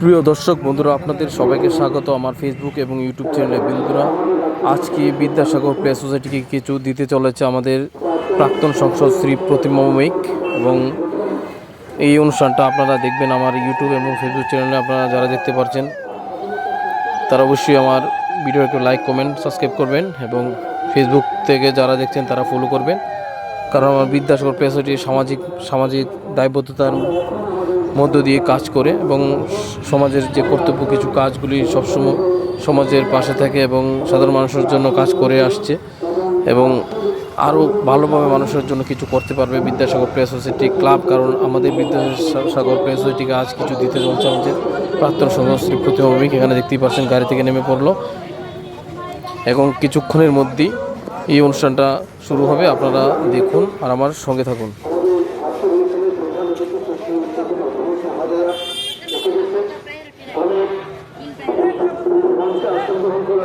প্রিয় দর্শক, বন্ধুরা, আপনাদের সবাইকে স্বাগত আমার ফেসবুক এবং ইউটিউব চ্যানেলে বন্ধুরা, আজকে বিদ্যাসাগর প্লে সোসাইটিকে কিছু দিতে চলেছে আমাদের প্রাক্তন সংসদ শ্রী প্রতিমা ভৌমিক এবং এই অনুষ্ঠানটা আপনারা দেখবেন আমার ইউটিউব এবং ফেসবুক চ্যানেলে আপনারা যারা দেখতে পারছেন, তারা অবশ্যই আমার ভিডিও একটু লাইক কমেন্ট সাবস্ক্রাইব করবেন এবং ফেসবুক থেকে যারা দেখছেন, তারা ফলো করবেন। কারণ আমার বিদ্যাসাগর প্লে সামাজিক সামাজিক দায়বদ্ধতার মধ্য দিয়ে কাজ করে এবং সমাজের যে কর্তব্য কিছু কাজগুলি সবসময় সমাজের পাশে থাকে এবং সাধারণ মানুষের জন্য কাজ করে আসছে এবং আরও ভালোভাবে মানুষের জন্য কিছু করতে পারবে বিদ্যাসাগর প্রেস সোসাইটি ক্লাব, কারণ আমাদের বিদ্যাসাগর প্রেস সোসাইটিকে আজ কিছু দিতে চলছে আমাদের প্রাক্তন সদস্যী প্রতিমবিক এখানে দেখতেই পাচ্ছেন গাড়ি থেকে নেমে পড়ল। এবং কিছুক্ষণের মধ্যেই এই অনুষ্ঠানটা শুরু হবে, আপনারা দেখুন আর আমার সঙ্গে থাকুন।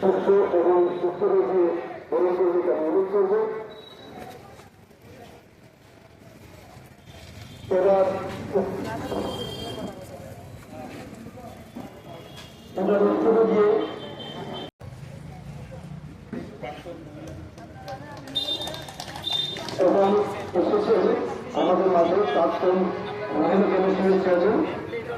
পুষ্প এবং উত্তরীয় দিয়ে বরণ করতে অনুরোধ করব এবার এবং এসেছেন আমাদের মাঝে প্রাক্তন মহিলা কমিশনের চেয়ারম্যান।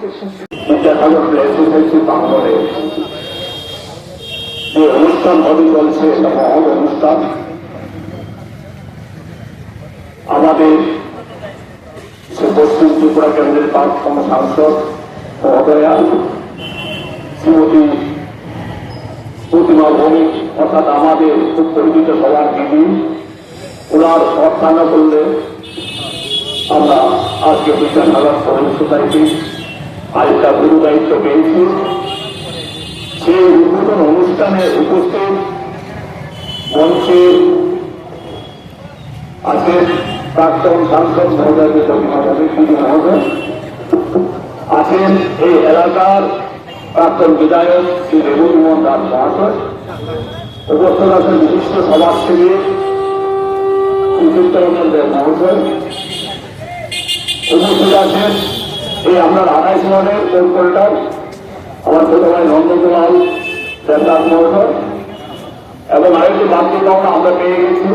প্লেস সোসাইটি প্রাঙ্গণে যে অনুষ্ঠান হবে চলছে এটা অনুষ্ঠান আমাদের সে পশ্চিম ত্রিপুরা কেন্দ্রের প্রাক্তন সাংসদ মহোদয়া শ্রীমতী প্রতিমা ভৌমিক অর্থাৎ আমাদের খুব পরিচিত সবার দিদি ওনার অর্থায়ন করলে আমরা আজকে বিদ্যাসাগর সরণ সোসাইটি আরেকটা গুরু দায়িত্ব পেয়েছি সেই উদ্বোধন অনুষ্ঠানে উপস্থিত মঞ্চে আছেন প্রাক্তন সাংসদ মহোদয় তিনি মহোদয় আছেন এই এলাকার প্রাক্তন বিধায়ক শ্রী রেবুমোহন দাস মহাশয়। উপস্থিত আছেন বিশিষ্ট সমাজসেবী শ্রী চিত্তরঞ্জন দেব মহোদয় উপস্থিত আছেন আমরা আড়াইশ মনের কলকাতার আমার ছোট ভাই নন্দকুমার দেবদাস মহোদয় এবং আরেকটি বাকি পাওনা আমরা পেয়ে গেছি।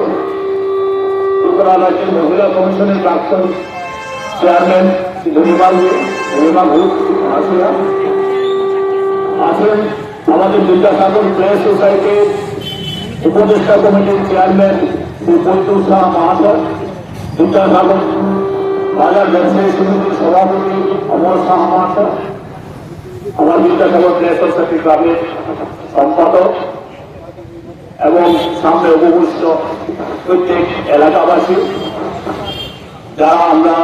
ত্রিপুরা রাজ্যের মহিলা কমিশনের প্রাক্তন চেয়ারম্যান ধরিমাল ধরিমা ঘোষ আসিয়া আছেন আমাদের বিদ্যাসাগর প্রেস সোসাইটির উপদেষ্টা কমিটির চেয়ারম্যান শ্রী পল্টু শাহ মহাশয় বিদ্যাসাগর বাজার ব্যবসায়ী সমিতির সভাপতি অমর শাহ আমার বিদ্যাসাগর প্রেস সোসাইটি ক্লাবের সম্পাদক এবং সামনে উপবিষ্ট প্রত্যেক এলাকাবাসী, যারা আমরা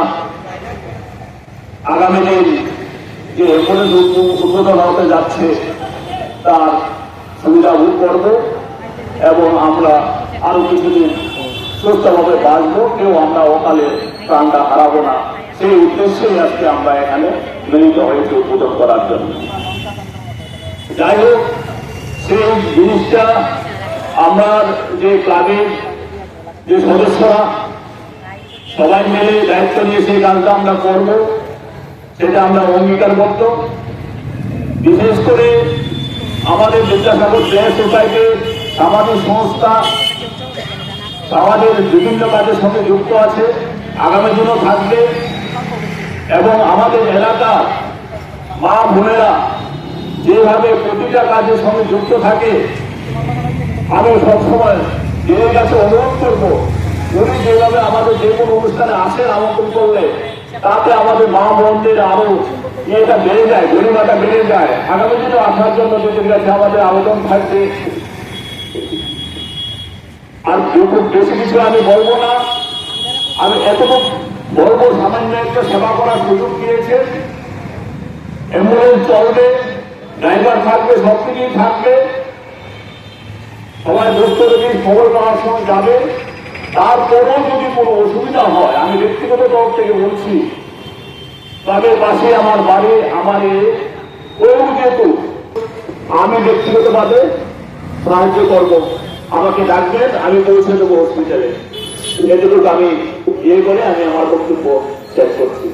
আগামী দিন যে এখানে উদ্বোধন হতে যাচ্ছে, তার সুবিধা ভোগ করব এবং আমরা আরও কিছুদিন সুস্থভাবে বাঁচবো। কেউ আমরা অকালে প্রাণটা হারাবো না। সেই উদ্দেশ্যেই আজকে আমরা এখানে মিলিত হয়েছি উদ্বোধন করার জন্য। যাই হোক, সেই জিনিসটা আমার যে ক্লাবের যে সদস্যরা, সবাই মিলে দায়িত্ব নিয়ে সেই কাজটা আমরা করব, সেটা আমরা অঙ্গীকারবদ্ধ। বিশেষ করে আমাদের বিদ্যাসাগর প্লেয়ার সোসাইটির সামাজিক সংস্থা, আমাদের বিভিন্ন কাজের সঙ্গে যুক্ত আছে। আগামী দিনও থাকবে এবং আমাদের এলাকা, মা বোনেরা যেভাবে প্রতিটা কাজের সঙ্গে যুক্ত থাকে, আমি সবসময় এর কাছে অনুরোধ করব, উনি যেভাবে আমাদের যে কোনো অনুষ্ঠানে আসেন আমন্ত্রণ করলে, তাতে আমাদের মা বোনদের আরও ইয়েটা বেড়ে যায়, গরিমাটা বেড়ে যায়। আগামী দিনে আসার জন্য যদি কাছে আমাদের আবেদন থাকবে, আর বেশি কিছু আমি বলব না। আমি এতটুকু বলব, সামান্য একটা সেবা করার সুযোগ দিয়েছে। অ্যাম্বুলেন্স চলবে, ড্রাইভার থাকবে, সব কিছুই থাকবে। সবাই রোগী খবর পাওয়ার সময় যাবে, তারপরেও যদি কোনো অসুবিধা হয়, আমি ব্যক্তিগত তরফ থেকে বলছি, তাদের পাশে আমার বাড়ি, আমার কেউ যেহেতু, আমি ব্যক্তিগতভাবে সাহায্য করব। আমাকে ডাকবেন, আমি পৌঁছে দেবো হসপিটালে এটুকু আমি ইয়ে করে আমি আমার বক্তব্য শেষ করছি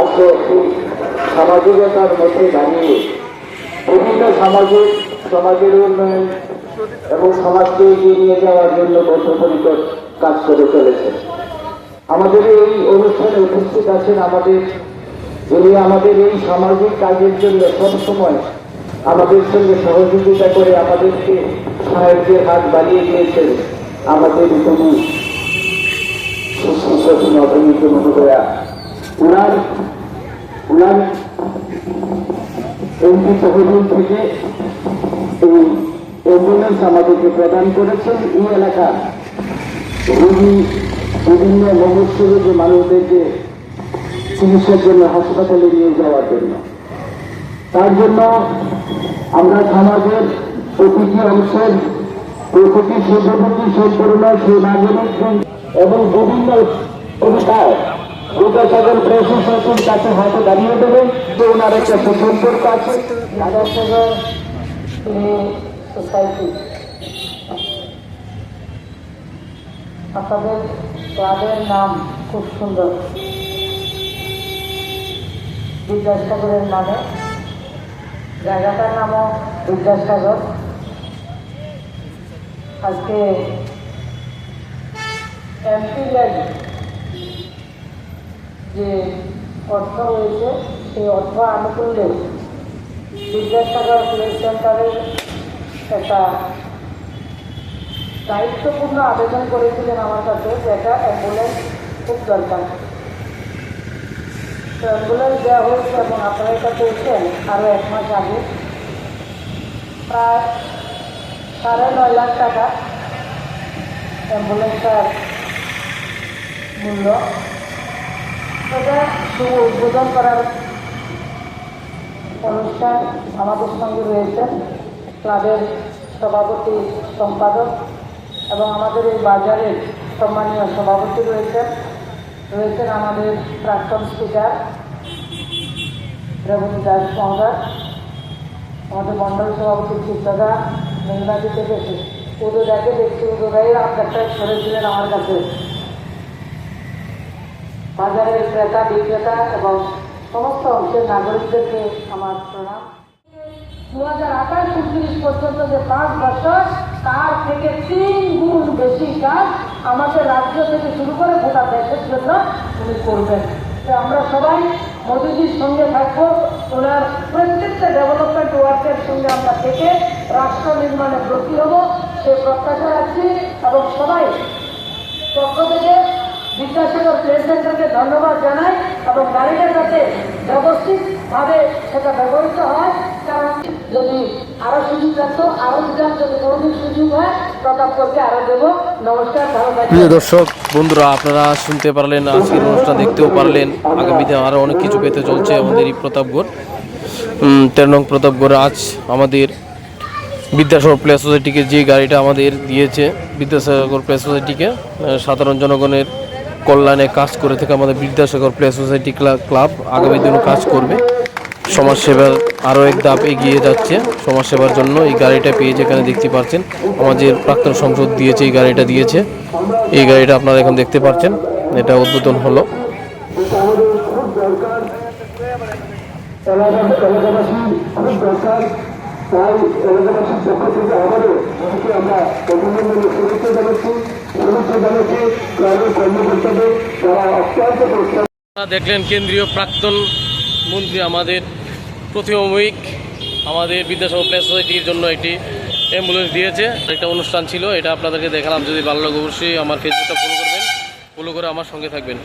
আজকে সামাজিকতার মধ্যে দাঁড়িয়ে বিভিন্ন সামাজিক, সমাজের উন্নয়ন এবং সমাজকে এগিয়ে নিয়ে যাওয়ার জন্য বদ্ধপরিকর কাজ করে চলেছে। আমাদের এই অনুষ্ঠানে উপস্থিত আছেন আমাদের, যিনি আমাদের এই সামাজিক কাজের জন্য সবসময় আমাদের সঙ্গে সহযোগিতা করে আমাদেরকে সাহায্যের হাত বাড়িয়ে দিয়েছেন আমাদের কোনো সুশীল অভিনীত মহোদয়া। উনার উনার এমপি তহবিল থেকে এই প্রদান করেছেন। এই এলাকা রোগী, বিভিন্ন মনুষ্য রোগী মানুষদেরকে চিকিৎসার জন্য হাসপাতালে নিয়ে যাওয়ার জন্য। তার জন্য আমরা সমাজের প্রতিটি অংশের প্রতিটি সুযোগী সম্পূর্ণ সুনাগরিক এবং বিভিন্ন অধিকার বিদ্যাসাগর প্রশাসনের কাছে হয়তো দাঁড়িয়ে দেবেন যে ওনার একটা সুসম্পর্ক আছে। সোসাইটি আপনাদের ক্লাবের নাম খুব সুন্দর। বিদ্যাসাগরের নামে জায়গাটার নামও বিদ্যাসাগর আজকে এমপি যে অর্থ রয়েছে, সেই অর্থ আনুকূল্যে বিদ্যাসাগর প্লে সেন্টারের একটা দায়িত্বপূর্ণ আবেদন করেছিলেন আমার কাছে, যে একটা অ্যাম্বুলেন্স খুব দরকার। অ্যাম্বুলেন্স দেওয়া হয়েছে এবং আপনাদের কাছে এসেছেন আরও এক মাস আগে প্রায় সাড়ে নয় লাখ টাকা অ্যাম্বুলেন্সটার মূল্য। সেটা শুভ উদ্বোধন করার অনুষ্ঠান আমাদের সঙ্গে রয়েছেন ক্লাবের সভাপতি সম্পাদক এবং আমাদের এই বাজারের সম্মানীয় সভাপতি রয়েছেন রয়েছেন আমাদের প্রাক্তন স্পিকার রেবতী দাস মহোদয়, আমাদের মণ্ডল সভাপতি চিত্রদা মেঘনাদি থেকে উদয়দাকে দেখছি উদয়দাই আপনারটা ছেড়েছিলেন আমার কাছে। বাজারের ক্রেতা, বিক্রেতা এবং সমস্ত অংশের নাগরিকদেরকে আমার প্রণাম। দু হাজার আঠাশ, উনত্রিশ পর্যন্ত যে পাঁচ বছর তার থেকে তিন গুণ বেশি কাজ আমাদের রাজ্য থেকে শুরু করে গোটা দেশের জন্য উনি করবেন। আমরা সবাই মোদীজির সঙ্গে থাকব, ওনার প্রত্যেকটা ডেভেলপমেন্ট ওয়ার্কের সঙ্গে আমরা থেকে রাষ্ট্র নির্মাণে ব্রতী হব সে প্রত্যাশা রাখছি এবং সবাই পক্ষ থেকে বিদ্যাসাগর প্লে সেন্টারকে ধন্যবাদ জানাই এবং নারীদের কাছে ব্যবস্থিতভাবে সেটা ব্যবহৃত হয়। কারণ যদি আরও সুযোগ থাকতো আরও যদি কোনোদিন সুযোগ হয় প্রতাপকে আরও দেবো। নমস্কার, ভালো। প্রিয় দর্শক, বন্ধুরা, আপনারা শুনতে পারলেন, আজকের অনুষ্ঠান দেখতেও পারলেন। আগামীতে আরও অনেক কিছু পেতে চলছে আমাদের এই প্রতাপগড়। তেরো নং প্রতাপগড় আজ আমাদের বিদ্যাসাগর প্লে সোসাইটিকে যে গাড়িটা আমাদের দিয়েছে, বিদ্যাসাগর প্লে সোসাইটিকে সাধারণ জনগণের কল্যাণে কাজ করে থেকে আমাদের বিদ্যাসাগর প্লে সোসাইটি ক্লা- ক্লাব, আগামী দিনও কাজ করবে। সমাজসেবার আরও এক ধাপ এগিয়ে যাচ্ছে। সমাজসেবার জন্য এই গাড়িটা পেয়ে যেখানে দেখতে পাচ্ছেন। আমাদের প্রাক্তন সংসদ দিয়েছে, এই গাড়িটা দিয়েছে। এই গাড়িটা আপনারা এখন দেখতে পাচ্ছেন। এটা উদ্বোধন হলো। দেখলেন কেন্দ্রীয় প্রাক্তন মন্ত্রী আমাদের প্রতিমিক আমাদের বিদ্যাসাগর প্লেস সোসাইটির জন্য একটি অ্যাম্বুলেন্স দিয়েছে। একটা অনুষ্ঠান ছিল, এটা আপনাদেরকে দেখালাম। যদি ভালো লাগে অবশ্যই আমার ফেসবুকটা ফলো করবেন। ফলো করে আমার সঙ্গে থাকবেন।